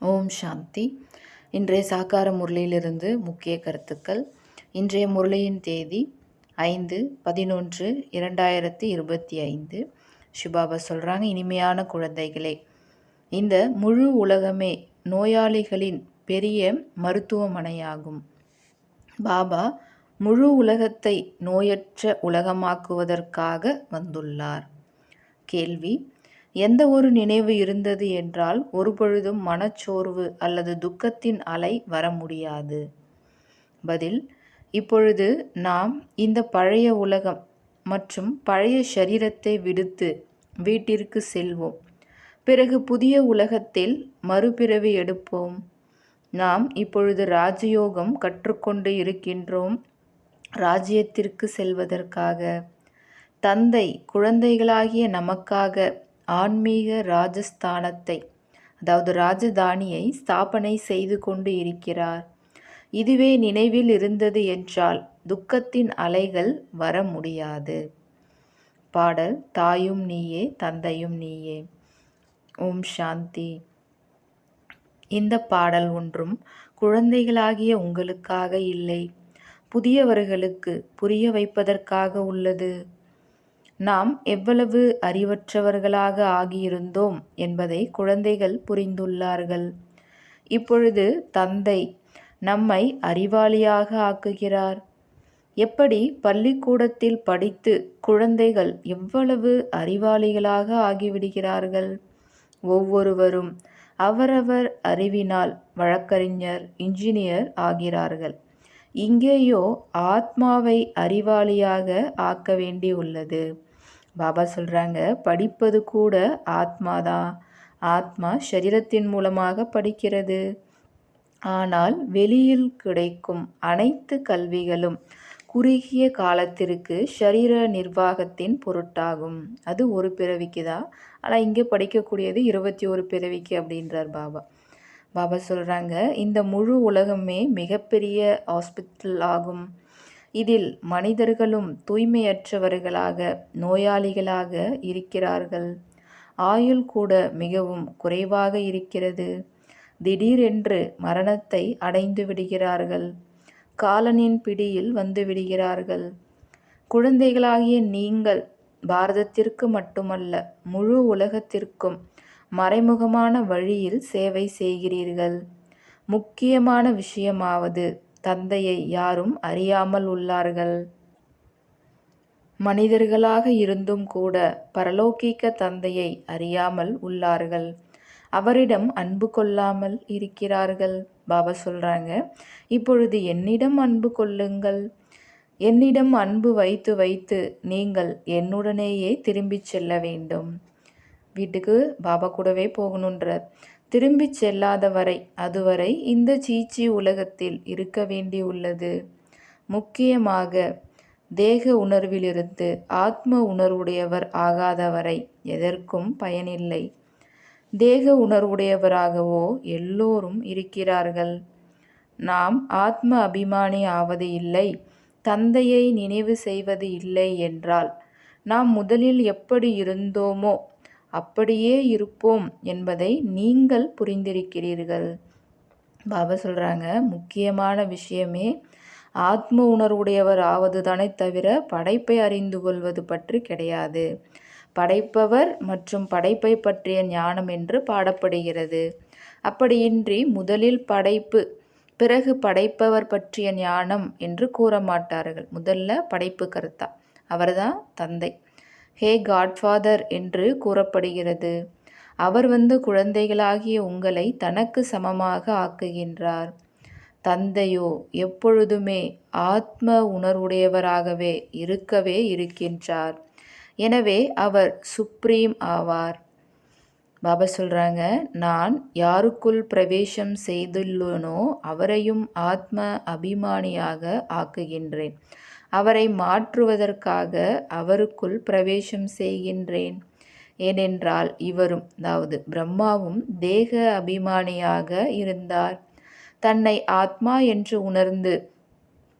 ஓம் சாந்தி. இன்றைய சாக்கார முரளியிலிருந்து முக்கிய கருத்துக்கள். இன்றைய முரளியின் தேதி ஐந்து பதினொன்று இரண்டாயிரத்தி இருபத்தி ஐந்து. ஷிபாபா சொல்கிறாங்க இனிமையான குழந்தைகளே இந்த முழு உலகமே நோயாளிகளின் பெரிய மருத்துவமனையாகும். பாபா முழு உலகத்தை நோயற்ற உலகமாக்குவதற்காக வந்துள்ளார். கேள்வி எந்த ஒரு நினைவு இருந்தது என்றால் ஒருபொழுதும் மனச்சோர்வு அல்லது துக்கத்தின் அலை வர முடியாது. பதில் இப்பொழுது நாம் இந்த பழைய உலகம் மற்றும் பழைய சரீரத்தை விடுத்து வீட்டிற்கு செல்வோம். பிறகு புதிய உலகத்தில் மறுபிறவி எடுப்போம். நாம் இப்பொழுது ராஜயோகம் கற்றுக்கொண்டு இருக்கின்றோம். ராஜ்யத்திற்கு செல்வதற்காக. தந்தை குழந்தைகளாகிய நமக்காக ஆன்மீக ராஜஸ்தானத்தை அதாவது ராஜதானியை ஸ்தாபனை செய்து கொண்டு இருக்கிறார். இதுவே நினைவில் இருந்தது என்றால் துக்கத்தின் அலைகள் வர முடியாது. பாடல் தாயும் நீயே தந்தையும் நீயே. ஓம் சாந்தி. இந்த பாடல் ஒன்றும் குழந்தைகளாகிய உங்களுக்காக இல்லை. புதியவர்களுக்கு புரிய வைப்பதற்காக உள்ளது. நாம் எவ்வளவு அறிவற்றவர்களாக ஆகியிருந்தோம் என்பதை குழந்தைகள் புரிந்துள்ளார்கள். இப்பொழுது தந்தை நம்மை அறிவாளியாக ஆக்குகிறார். எப்படி பள்ளிக்கூடத்தில் படித்து குழந்தைகள் எவ்வளவு அறிவாளிகளாக ஆகிவிடுகிறார்கள்? ஒவ்வொருவரும் அவரவர் அறிவினால் வழக்கறிஞர் இன்ஜினியர் ஆகிறார்கள். இங்கேயோ ஆத்மாவை அறிவாளியாக ஆக்க வேண்டியுள்ளது. பாபா சொல்கிறாங்க படிப்பது கூட ஆத்மா தான் ஆத்மா சரீரத்தின் மூலமாக படிக்கிறது. ஆனால் வெளியில் கிடைக்கும் அனைத்து கல்விகளும் குறுகிய காலத்திற்கு ஷரீர நிர்வாகத்தின் பொருட்டாகும். அது ஒரு பிறவிக்கு தான். ஆனால் இங்கே படிக்கக்கூடியது இருபத்தி ஒரு பிறவிக்கு அப்படின்றார் பாபா. பாபா சொல்கிறாங்க இந்த முழு உலகமே மிகப்பெரிய ஹாஸ்பிட்டல் ஆகும். இதில் மனிதர்களும் தூய்மையற்றவர்களாக நோயாளிகளாக இருக்கிறார்கள். ஆயுள் கூட மிகவும் குறைவாக இருக்கிறது. திடீரென்று மரணத்தை அடைந்து விடுகிறார்கள். காலனின் பிடியில் வந்து விடுகிறார்கள். குழந்தைகளாகிய நீங்கள் பாரதத்திற்கு மட்டுமல்ல முழு உலகத்திற்கும் மறைமுகமான வழியில் சேவை செய்கிறீர்கள். முக்கியமான விஷயமாவது தந்தையை யாரும் அறியாமல் உள்ளார்கள். மனிதர்களாக இருந்தும் கூட பரலோகிக்க தந்தையை அறியாமல் உள்ளார்கள். அவரிடம் அன்பு கொள்ளாமல் இருக்கிறார்கள். பாபா சொல்கிறாங்க இப்பொழுது என்னிடம் அன்பு கொள்ளுங்கள். என்னிடம் அன்பு வைத்து வைத்து நீங்கள் என்னுடனேயே திரும்பிச் செல்ல வேண்டும். வீட்டுக்கு பாபா கூடவே போகணுன்றார் திரும்பிச் செல்லாத வரை அதுவரை இந்த சீச்சி உலகத்தில் இருக்க வேண்டியுள்ளது. முக்கியமாக தேக உணர்விலிருந்து ஆத்ம உணர்வுடையவர் ஆகாத வரை எதற்கும் பயனில்லை. தேக உணர்வுடையவராகவோ எல்லோரும் இருக்கிறார்கள். நாம் ஆத்ம அபிமானி ஆவது இல்லை தந்தையை நினைவு செய்வது இல்லை என்றால் நாம் முதலில் எப்படி இருந்தோமோ அப்படியே இருப்போம் என்பதை நீங்கள் புரிந்திருக்கிறீர்கள். பாபா சொல்கிறாங்க முக்கியமான விஷயமே ஆத்ம உணர்வுடையவர் ஆவது தானே தவிர படைப்பை அறிந்து கொள்வது பற்றி கிடையாது. படைப்பவர் மற்றும் படைப்பை பற்றிய ஞானம் என்று பாடப்படுகிறது. அப்படியின்றி முதலில் படைப்பு பிறகு படைப்பவர் பற்றிய ஞானம் என்று கூற மாட்டார்கள். முதல்ல படைப்பு கருத்தா அவர்தான் தந்தை. ஹே காட்ஃபாதர் என்று கூறப்படுகிறது. அவர் வந்து குழந்தைகளாகிய உங்களை தனக்கு சமமாக ஆக்குகின்றார். தந்தையோ எப்பொழுதுமே ஆத்ம உணர்வுடையவராகவே இருக்கவே இருக்கின்றார். எனவே அவர் சுப்ரீம் ஆவார். பாபா சொல்கிறாங்க நான் யாருக்குள் பிரவேசம் செய்துள்ளனோ அவரையும் ஆத்ம அபிமானியாக ஆக்குகின்றேன். அவரை மாற்றுவதற்காக அவருக்குள் பிரவேசம் செய்கின்றேன். ஏனென்றால் இவரும் அதாவது பிரம்மாவும் தேக அபிமானியாக இருந்தார். தன்னை ஆத்மா என்று உணர்ந்து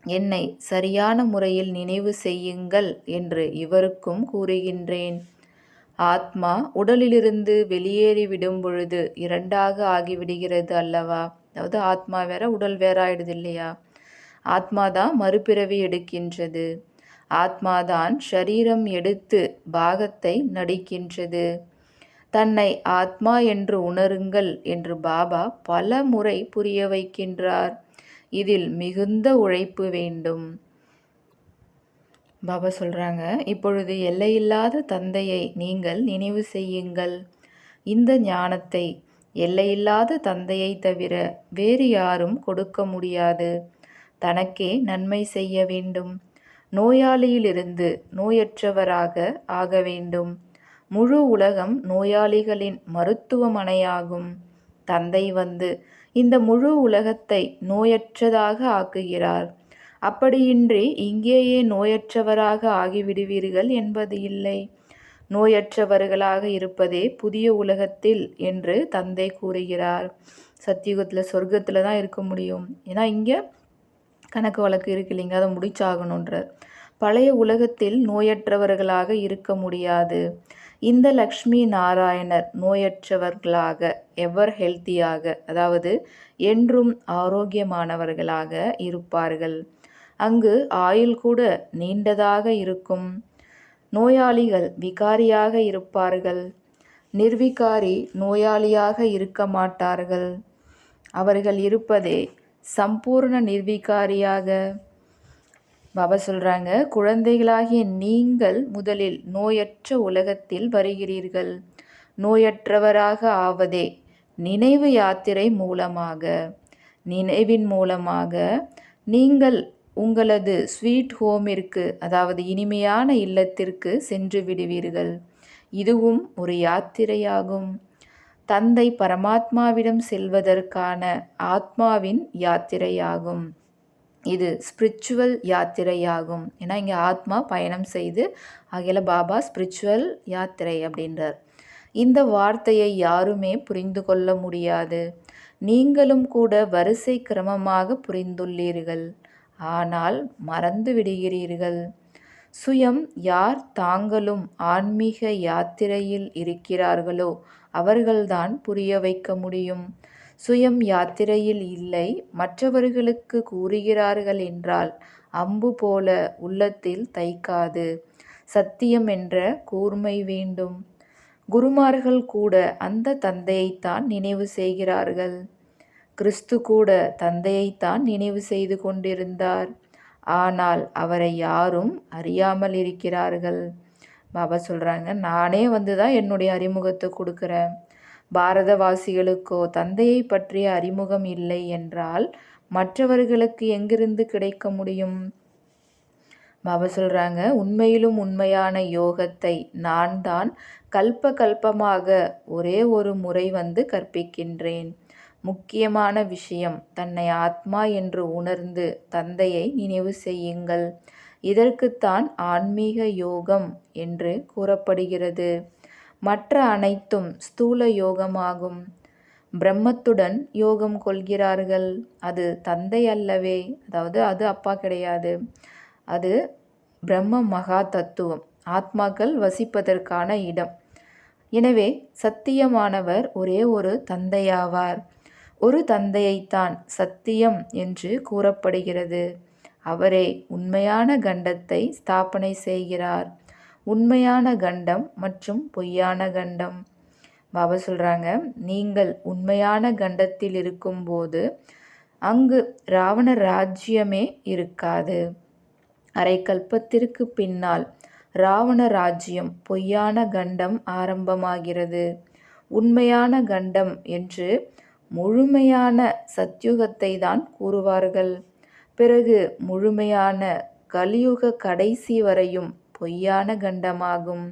என்னை சரியான முறையில் நினைவு செய்யுங்கள் என்று இவருக்கும் கூறுகின்றேன். ஆத்மா உடலிலிருந்து வெளியேறி விடும் பொழுது இரண்டாக ஆகிவிடுகிறது அல்லவா? அதாவது ஆத்மா வேற உடல் வேற ஆயிடுது இல்லையா? ஆத்மாதான் மறுபிறவி எடுக்கின்றது. ஆத்மாதான் ஷரீரம் எடுத்து பாகத்தை நடிக்கின்றது. தன்னை ஆத்மா என்று உணருங்கள் என்று பாபா பல முறை புரிய வைக்கின்றார். இதில் மிகுந்த உழைப்பு வேண்டும். பாபா சொல்கிறாங்க இப்பொழுது எல்லையில்லாத தந்தையை நீங்கள் நினைவு செய்யுங்கள். இந்த ஞானத்தை எல்லையில்லாத தந்தையை தவிர வேறு யாரும் கொடுக்க முடியாது. தனக்கே நன்மை செய்ய வேண்டும். நோயாளியிலிருந்து நோயற்றவராக ஆக வேண்டும். முழு உலகம் நோயாளிகளின் மருத்துவமனையாகும். தந்தை வந்து இந்த முழு உலகத்தை நோயற்றதாக ஆக்குகிறார். அப்படியின்றி இங்கேயே நோயற்றவராக ஆகிவிடுவீர்கள் என்பது இல்லை. நோயற்றவர்களாக இருப்பதே புதிய உலகத்தில் என்று தந்தை கூறுகிறார். சத்தியுகத்தில் சொர்க்கத்தில் தான் இருக்க முடியும். ஏன்னா இங்கே கணக்கு வழக்கு இருக்கு இல்லைங்க அதை முடிச்சாகணுன்றார் பழைய உலகத்தில் நோயற்றவர்களாக இருக்க முடியாது. இந்த லக்ஷ்மி நாராயணர் நோயற்றவர்களாக எவர் ஹெல்த்தியாக அதாவது என்றும் ஆரோக்கியமானவர்களாக இருப்பார்கள். அங்கு ஆயுள் கூட நீண்டதாக இருக்கும். நோயாளிகள் விகாரியாக இருப்பார்கள். நிர்விகாரி நோயாளியாக இருக்க மாட்டார்கள். அவர்கள் இருப்பதே சம்பூர்ண நிர்வீகாரியாக. பாபா சொல்கிறாங்க குழந்தைகளாகிய நீங்கள் முதலில் நோயற்ற உலகத்தில் வருகிறீர்கள். நோயற்றவராக ஆவதே நினைவு யாத்திரை மூலமாக. நினைவின் மூலமாக. நீங்கள் உங்களது ஸ்வீட் ஹோமிற்கு அதாவது இனிமையான இல்லத்திற்கு சென்று விடுவீர்கள். இதுவும் ஒரு யாத்திரையாகும். தந்தை பரமாத்மாவிடம் செல்வதற்கான ஆத்மாவின் யாத்திரையாகும். இது ஸ்பிரிச்சுவல் யாத்திரையாகும். ஏன்னா இங்கே ஆத்மா பயணம் செய்து அகில பாபா ஸ்பிரிச்சுவல் யாத்திரை அப்படின்றார். இந்த வார்த்தையை யாருமே புரிந்து கொள்ள முடியாது. நீங்களும் கூட வரிசை கிரமமாக புரிந்துள்ளீர்கள். ஆனால் மறந்து விடுகிறீர்கள். சுயம் யார் தாங்களும் ஆன்மீக யாத்திரையில் இருக்கிறார்களோ அவர்கள்தான் புரிய வைக்க முடியும். சுயம் யாத்திரையில் இல்லை மற்றவர்களுக்கு கூறுகிறார்கள் என்றால் அம்பு போல உள்ளத்தில் தைக்காது. சத்தியம் என்ற கூர்மை வேண்டும். குருமார்கள் கூட அந்த தந்தையைத்தான் நினைவு செய்கிறார்கள். கிறிஸ்து கூட தந்தையைத்தான் நினைவு செய்து கொண்டிருந்தார். ஆனால் அவரை யாரும் அறியாமல் இருக்கிறார்கள். பாபா சொல்கிறாங்க நானே வந்து தான் என்னுடைய அறிமுகத்தை கொடுக்குறேன். பாரதவாசிகளுக்கோ தந்தையை பற்றிய அறிமுகம் இல்லை என்றால் மற்றவர்களுக்கு எங்கிருந்து கிடைக்க முடியும்? பாபா சொல்கிறாங்க உண்மையிலும் உண்மையான யோகத்தை நான் தான் கல்ப கல்பமாக ஒரே ஒரு முறை வந்து கற்பிக்கின்றேன். முக்கியமான விஷயம். தன்னை ஆத்மா என்று உணர்ந்து தந்தையை நினைவு செய்யுங்கள். இதற்குத்தான் ஆன்மீக யோகம் என்று கூறப்படுகிறது. மற்ற அனைத்தும் ஸ்தூல யோகமாகும். பிரம்மத்துடன் யோகம் கொள்கிறார்கள். அது தந்தை அல்லவே அதாவது அது அப்பா கிடையாது. அது பிரம்ம மகா தத்துவம். ஆத்மாக்கள் வசிப்பதற்கான இடம். எனவே சத்தியமானவர் ஒரே ஒரு தந்தையாவார். ஒரு தந்தையைத்தான் சத்தியம் என்று கூறப்படுகிறது. அவரே உண்மையான கண்டத்தை ஸ்தாபனை செய்கிறார். உண்மையான கண்டம் மற்றும் பொய்யான கண்டம். பாபா சொல்கிறாங்க நீங்கள் உண்மையான கண்டத்தில் இருக்கும்போது அங்கு ராவண ராஜ்யமே இருக்காது. அரை கல்பத்திற்கு பின்னால் ராவண ராஜ்யம் பொய்யான கண்டம் ஆரம்பமாகிறது. உண்மையான கண்டம் என்று முழுமையான சத்யுகத்தை தான் கூறுவார்கள். பிறகு முழுமையான கலியுக கடைசி வரையும் பொய்யான கண்டமாகும்.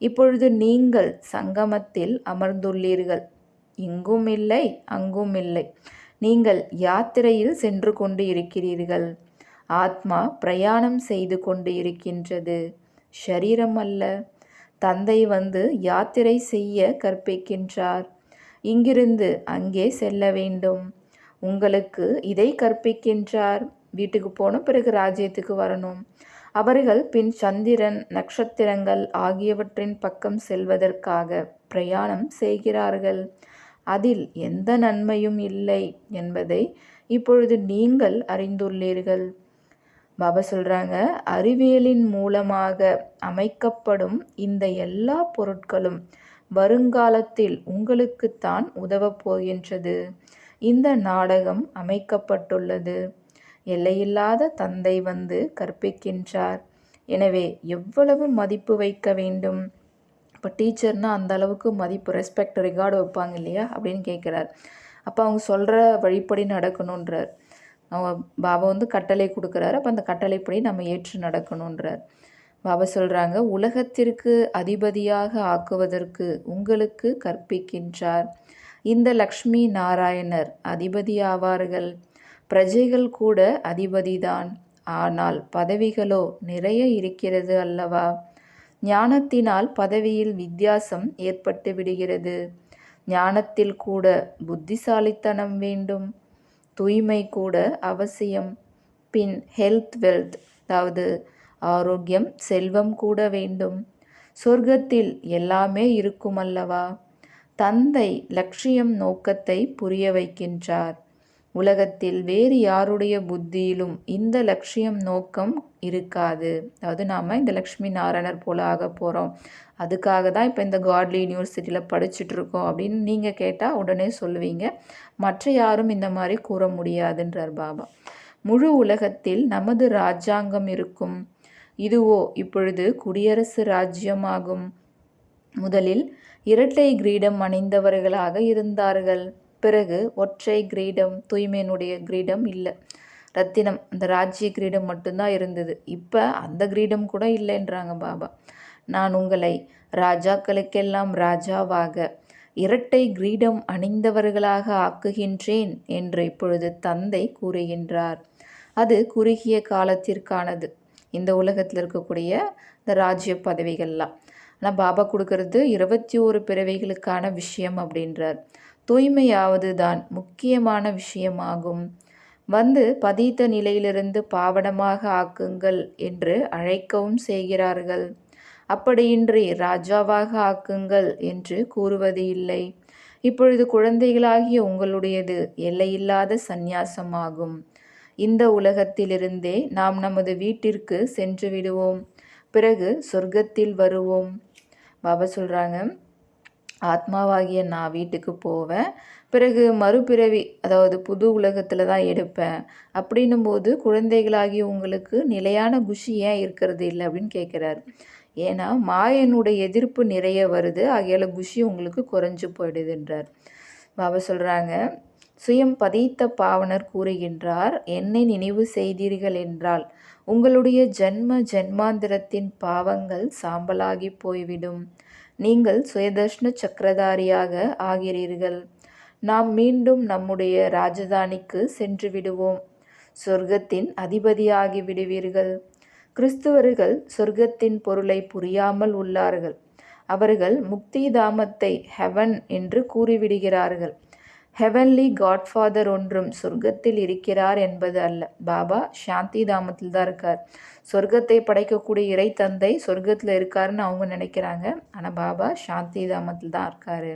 இப்பொழுது நீங்கள் சங்கமத்தில் அமர்ந்துள்ளீர்கள். இங்கும் இல்லை அங்கும் இல்லை நீங்கள் யாத்திரையில் சென்று கொண்டு இருக்கிறீர்கள். ஆத்மா பிரயாணம் செய்து கொண்டு இருக்கின்றது. ஷரீரம் அல்ல தந்தை வந்து யாத்திரை செய்ய கற்பிக்கின்றார். இங்கிருந்து அங்கே செல்ல வேண்டும். உங்களுக்கு இதை கற்பிக்கின்றார். வீட்டுக்கு போன பிறகு ராஜ்யத்துக்கு வரணும். அவர்கள் பின் சந்திரன் நட்சத்திரங்கள் ஆகியவற்றின் பக்கம் செல்வதற்காக பிரயாணம் செய்கிறார்கள். அதில் எந்த நன்மையும் இல்லை என்பதை இப்பொழுது நீங்கள் அறிந்துள்ளீர்கள். பாபா சொல்கிறாங்க அறிவியலின் மூலமாக அமைக்கப்படும் இந்த எல்லா பொருட்களும் வருங்காலத்தில் உங்களுக்குத்தான் உதவப் போகின்றது. இந்த நாடகம் அமைக்கப்பட்டுள்ளது. எல்லையில்லாத தந்தை வந்து கற்பிக்கின்றார். எனவே எவ்வளவு மதிப்பு வைக்க வேண்டும்? இப்போ டீச்சர்னால் அந்த அளவுக்கு மதிப்பு ரெஸ்பெக்ட் ரிகார்டு வைப்பாங்க இல்லையா? அப்படின்னு கேட்குறார். அப்போ அவங்க சொல்கிற வழிப்படி நடக்கணுன்றார் அவங்க பாபா வந்து கட்டளை கொடுக்குறாரு. அப்போ அந்த கட்டளைப்படி நம்ம ஏற்று நடக்கணுன்றார் பாபா சொல்கிறாங்க உலகத்திற்கு அதிபதியாக ஆக்குவதற்கு உங்களுக்கு கற்பிக்கின்றார். இந்த லக்ஷ்மி நாராயணர் அதிபதி ஆவார்கள். பிரஜைகள் கூட அதிபதிதான். ஆனால் பதவிகளோ நிறைய இருக்கிறது அல்லவா? ஞானத்தினால் பதவியில் வித்தியாசம் ஏற்பட்டு விடுகிறது. ஞானத்தில் கூட புத்திசாலித்தனம் வேண்டும். தூய்மை கூட அவசியம். பின் ஹெல்த் வெல்த் அதாவது ஆரோக்கியம் செல்வம் கூட வேண்டும். சொர்க்கத்தில் எல்லாமே இருக்கும் அல்லவா தந்தை லட்சியம் நோக்கத்தை புரிய வைக்கின்றார். உலகத்தில் வேறு யாருடைய புத்தியிலும் இந்த லட்சியம் நோக்கம் இருக்காது. அதாவது நாம் இந்த லக்ஷ்மி நாராயணர் போல ஆக போகிறோம் அதுக்காக தான் இப்போ இந்த காட்லி யூனிவர்சிட்டியில் படிச்சுட்ருக்கோம் அப்படின்னு நீங்கள் கேட்டால் உடனே சொல்லுவீங்க. மற்ற யாரும் இந்த மாதிரி கூற முடியாதுன்றார் பாபா. முழு உலகத்தில் நமது ராஜாங்கம் இருக்கும். இதுவோ? இப்பொழுது குடியரசு ராஜ்யமாகும். முதலில் இரட்டை கிரீடம் அணிந்தவர்களாக இருந்தார்கள். பிறகு ஒற்றை கிரீடம் தூய்மையினுடைய கிரீடம் இல்லை. ரத்தினம் அந்த ராஜ்ய கிரீடம் மட்டும்தான் இருந்தது. இப்போ அந்த கிரீடம் கூட இல்லைன்றாங்க பாபா. நான் உங்களை ராஜாக்களுக்கெல்லாம் ராஜாவாக இரட்டை கிரீடம் அணிந்தவர்களாக ஆக்குகின்றேன் என்று இப்பொழுது தந்தை கூறுகின்றார். அது குறுகிய காலத்திற்கானது. இந்த உலகத்தில் இருக்கக்கூடிய இந்த ராஜ்ய பதவிகள்லாம். ஆனால் பாபா கொடுக்கறது இருபத்தி ஒரு பிறவைகளுக்கான விஷயம் அப்படின்றார். தூய்மையாவது தான் முக்கியமான விஷயமாகும். வந்து பதித்த நிலையிலிருந்து பாவனமாக ஆக்குங்கள் என்று அழைக்கவும் செய்கிறார்கள். அப்படியின்றி ராஜாவாக ஆக்குங்கள் என்று கூறுவது இல்லை. இப்பொழுது குழந்தைகளாகிய உங்களுடையது எல்லையில்லாத சந்நியாசமாகும். இந்த உலகத்திலிருந்தே நாம் நமது வீட்டிற்கு சென்று விடுவோம். பிறகு சொர்க்கத்தில் வருவோம். பாபா சொல்கிறாங்க ஆத்மாவாகிய நான் வீட்டுக்கு போவேன். பிறகு மறுபிறவி அதாவது புது உலகத்தில் தான் எடுப்பேன். அப்படின்னும் போது குழந்தைகளாகிய உங்களுக்கு நிலையான குஷி ஏன் இருக்கிறது இல்லை அப்படின்னு கேட்குறாரு. ஏன்னா மாயனுடைய எதிர்ப்பு நிறைய வருது ஆகையால் குஷி உங்களுக்கு குறைஞ்சு போயிடுதுன்றார். பாபா சொல்கிறாங்க சுயம் பதித்த பாவனர் கூறுகின்றார் என்னை நினைவு செய்தீர்கள் என்றால் உங்களுடைய ஜென்ம ஜென்மாந்திரத்தின் பாவங்கள் சாம்பலாகி போய்விடும். நீங்கள் சுயதர்ஷ்ண சக்கரதாரியாக ஆகிறீர்கள். நாம் மீண்டும் நம்முடைய ராஜதானிக்கு சென்று விடுவோம். சொர்க்கத்தின் அதிபதியாகி விடுவீர்கள். கிறிஸ்துவர்கள் சொர்க்கத்தின் பொருளை புரியாமல் உள்ளார்கள். அவர்கள் முக்தி தாமத்தை ஹெவன் என்று கூறிவிடுகிறார்கள். ஹெவன்லி காட்ஃபாதர் ஒன்றும் சொர்க்கத்தில் இருக்கிறார் என்பது அல்ல. பாபா சாந்தி தாமத்தில் தான் இருக்கார். சொர்க்கத்தை படைக்கக்கூடிய இறை தந்தை சொர்க்கத்தில் இருக்காருன்னு அவங்க நினைக்கிறாங்க. ஆனால் பாபா சாந்தி தாமத்தில் தான் இருக்கார்.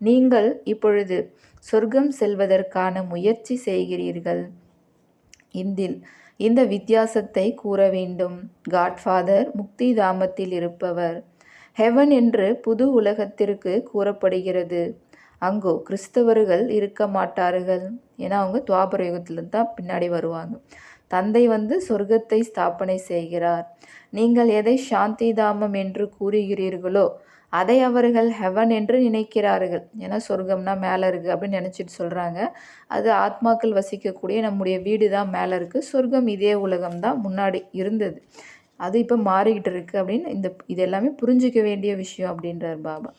நீங்கள் இப்பொழுது சொர்க்கம் செல்வதற்கான முயற்சி செய்கிறீர்கள். இந்தில் இந்த வித்தியாசத்தை கூற வேண்டும். காட்ஃபாதர் முக்தி தாமத்தில் இருப்பவர். ஹெவன் என்று புது உலகத்திற்கு கூறப்படுகிறது. அங்கோ கிறிஸ்தவர்கள் இருக்க மாட்டார்கள் ஏன்னா அவங்க துவாபர யுகத்திலிருந்து தான் பின்னாடி வருவாங்க. தந்தை வந்து சொர்க்கத்தை ஸ்தாபனை செய்கிறார். நீங்கள் எதை சாந்தி தாமம் என்று கூறுகிறீர்களோ அதை அவர்கள் ஹெவன் என்று நினைக்கிறார்கள். ஏன்னா சொர்க்கம்னா மேலே இருக்குது அப்படின்னு நினச்சிட்டு சொல்கிறாங்க அது ஆத்மாக்கள் வசிக்கக்கூடிய நம்முடைய வீடு தான் மேலே இருக்குது சொர்க்கம் இதே உலகம் தான் முன்னாடி இருந்தது. அது இப்போ மாறிக்கிட்டு இருக்குது அப்படின்னு இந்த இது எல்லாமே புரிஞ்சிக்க வேண்டிய விஷயம் அப்படின்றார் பாபா.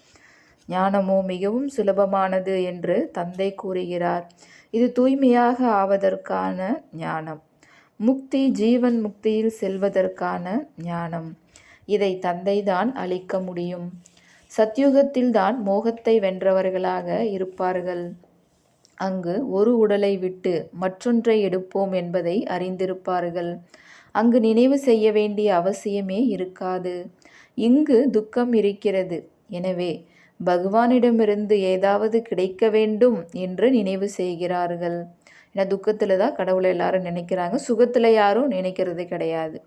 ஞானமோ மிகவும் சுலபமானது என்று தந்தை கூறுகிறார். இது தூய்மையாக ஆவதற்கான ஞானம். முக்தி ஜீவன் முக்தியில் செல்வதற்கான ஞானம். இதை தந்தைதான் அளிக்க முடியும். சத்யுகத்தில்தான் மோகத்தை வென்றவர்களாக இருப்பார்கள். அங்கு ஒரு உடலை விட்டு மற்றொன்றை எடுப்போம் என்பதை அறிந்திருப்பார்கள். அங்கு நினைவு செய்ய வேண்டிய அவசியமே இருக்காது. இங்கு துக்கம் இருக்கிறது. எனவே பகவானிடமிருந்து ஏதாவது கிடைக்க வேண்டும் என்று நினைவு செய்கிறார்கள். ஏன்னா துக்கத்தில் தான் கடவுளை எல்லாரும் நினைக்கிறாங்க. சுகத்தில் யாரும் நினைக்கிறது கிடையாது.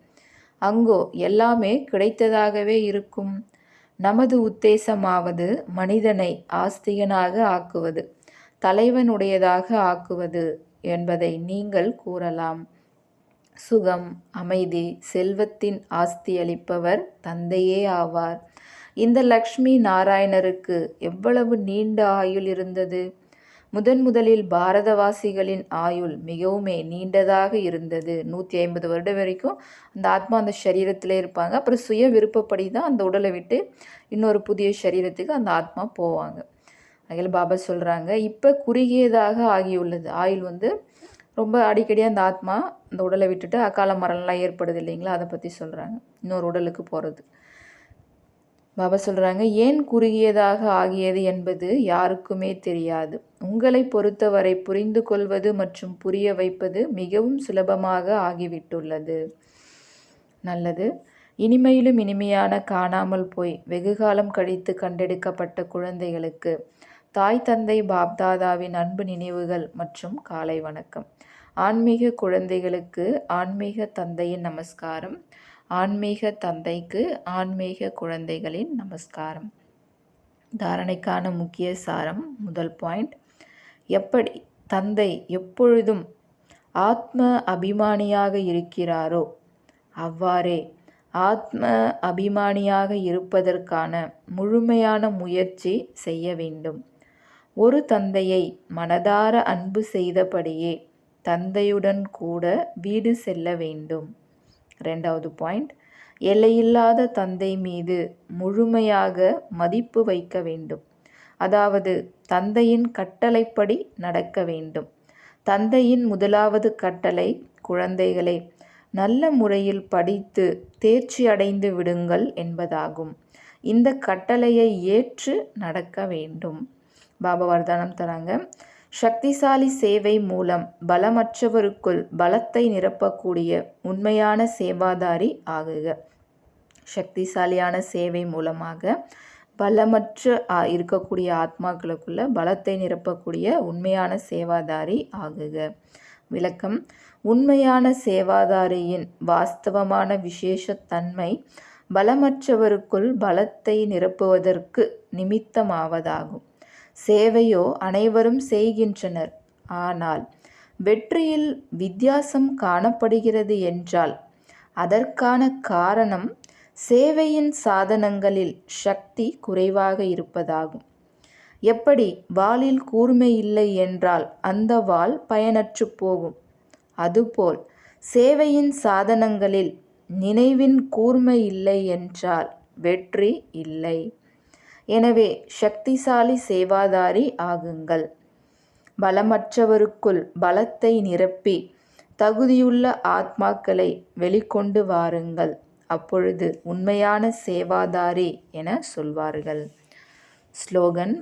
அங்கோ எல்லாமே கிடைத்ததாகவே இருக்கும். நமது உத்தேசமாவது மனிதனை ஆஸ்திகனாக ஆக்குவது தலைவனுடையதாக ஆக்குவது என்பதை நீங்கள் கூறலாம். சுகம் அமைதி செல்வத்தின் ஆஸ்தி அளிப்பவர் தந்தையே ஆவார். இந்த லக்ஷ்மி நாராயணருக்கு எவ்வளவு நீண்ட ஆயுள் இருந்தது? முதன் முதலில் பாரதவாசிகளின் ஆயுள் மிகவுமே நீண்டதாக இருந்தது. நூற்றி ஐம்பது வருடம் வரைக்கும் அந்த ஆத்மா அந்த சரீரத்தில் இருப்பாங்க. அப்புறம் சுய விருப்பப்படி தான் அந்த உடலை விட்டு இன்னொரு புதிய சரீரத்துக்கு அந்த ஆத்மா போவாங்க. அதில் பாபா சொல்கிறாங்க இப்போ குறுகியதாக ஆகியுள்ளது. ஆயுள் வந்து ரொம்ப அடிக்கடி அந்த ஆத்மா அந்த உடலை விட்டுட்டு அக்கால மரணம்லாம் ஏற்படுது இல்லைங்களா? அதை பற்றி சொல்கிறாங்க இன்னொரு உடலுக்கு போகிறது பாபா சொல்கிறாங்க ஏன் குறுகியதாக ஆகியது என்பது யாருக்குமே தெரியாது. உங்களை பொறுத்தவரை புரிந்து கொள்வது மற்றும் புரிய வைப்பது மிகவும் சுலபமாக ஆகிவிட்டுள்ளது. நல்லது. இனிமையிலும் இனிமையான காணாமல் போய் வெகுகாலம் கழித்து கண்டெடுக்கப்பட்ட குழந்தைகளுக்கு தாய் தந்தை பாப்தாதாவின் அன்பு நினைவுகள் மற்றும் காலை வணக்கம். ஆன்மீக குழந்தைகளுக்கு ஆன்மீக தந்தையின் நமஸ்காரம். ஆன்மீக தந்தைக்கு ஆன்மீக குழந்தைகளின் நமஸ்காரம். தாரணைக்கான முக்கிய சாரம் முதல் பாயிண்ட். எப்படி தந்தை எப்பொழுதும் ஆத்ம அபிமானியாக இருக்கிறாரோ அவ்வாறே ஆத்ம அபிமானியாக இருப்பதற்கான முழுமையான முயற்சி செய்ய வேண்டும். ஒரு தந்தையை மனதார அன்பு செய்தபடியே தந்தையுடன் கூட வீடு செல்ல வேண்டும். ரெண்டாவது பாயிண்ட். எல்லையில்லாத தந்தை மீது முழுமையாக மதிப்பு வைக்க வேண்டும். அதாவது தந்தையின் கட்டளைப்படி நடக்க வேண்டும். தந்தையின் முதலாவது கட்டளை குழந்தைகளை நல்ல முறையில் படித்து தேர்ச்சி அடைந்து விடுங்கள் என்பதாகும். இந்த கட்டளையை ஏற்று நடக்க வேண்டும். பாபா வர்தானம் தராங்க. சக்திசாலி சேவை மூலம் பலமற்றவருக்குள் பலத்தை நிரப்பக்கூடிய உண்மையான சேவாதாரி ஆகுக. சக்திசாலியான சேவை மூலமாக பலமற்ற இருக்கக்கூடிய ஆத்மாக்களுக்குள்ள பலத்தை நிரப்பக்கூடிய உண்மையான சேவாதாரி ஆகுக. விளக்கம் உண்மையான சேவாதாரியின் வாஸ்தவமான விசேஷத்தன்மை பலமற்றவருக்குள் பலத்தை நிரப்புவதற்கு நிமித்தமாவதாகும். சேவையோ அனைவரும் செய்கின்றனர். ஆனால் வெற்றியில் வித்தியாசம் காணப்படுகிறது என்றால் அதற்கான காரணம் சேவையின் சாதனங்களில் சக்தி குறைவாக இருப்பதாகும். எப்படி வாளில் கூர்மை இல்லை என்றால் அந்த வாள் பயனற்று போகும். அதுபோல் சேவையின் சாதனங்களில் நினைவின் கூர்மை இல்லை என்றால் வெற்றி இல்லை. எனவே சக்திசாலி சேவாதாரி ஆகுங்கள். பலமற்றவருக்குள் பலத்தை நிரப்பி தகுதியுள்ள ஆத்மாக்களை வெளிக்கொண்டு வாருங்கள். அப்பொழுது உண்மையான சேவாதாரி என சொல்வார்கள். ஸ்லோகன்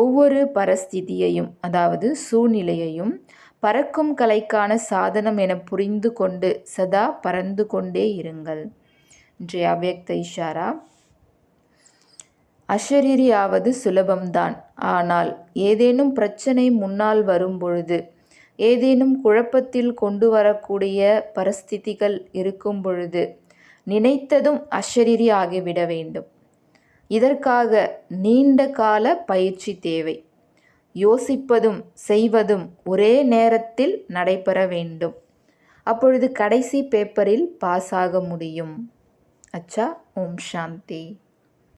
ஒவ்வொரு பரஸ்திதியையும் அதாவது சூழ்நிலையையும் பறக்கும் கலைக்கான சாதனம் என புரிந்து கொண்டு சதா பறந்து கொண்டே இருங்கள். இன்றைய அவ்யக்த இஷாரா அஷரீரியாவது சுலபம்தான். ஆனால் ஏதேனும் பிரச்சனை முன்னால் வரும்பொழுது ஏதேனும் குழப்பத்தில் கொண்டு வரக்கூடிய பரிஸ்திதிகள் இருக்கும் பொழுது நினைத்ததும் அஷரீரி ஆகிவிட வேண்டும். இதற்காக நீண்ட கால பயிற்சி தேவை. யோசிப்பதும் செய்வதும் ஒரே நேரத்தில் நடைபெற வேண்டும். அப்பொழுது கடைசி பேப்பரில் பாஸ் ஆக முடியும். அச்சா ஓம் சாந்தி.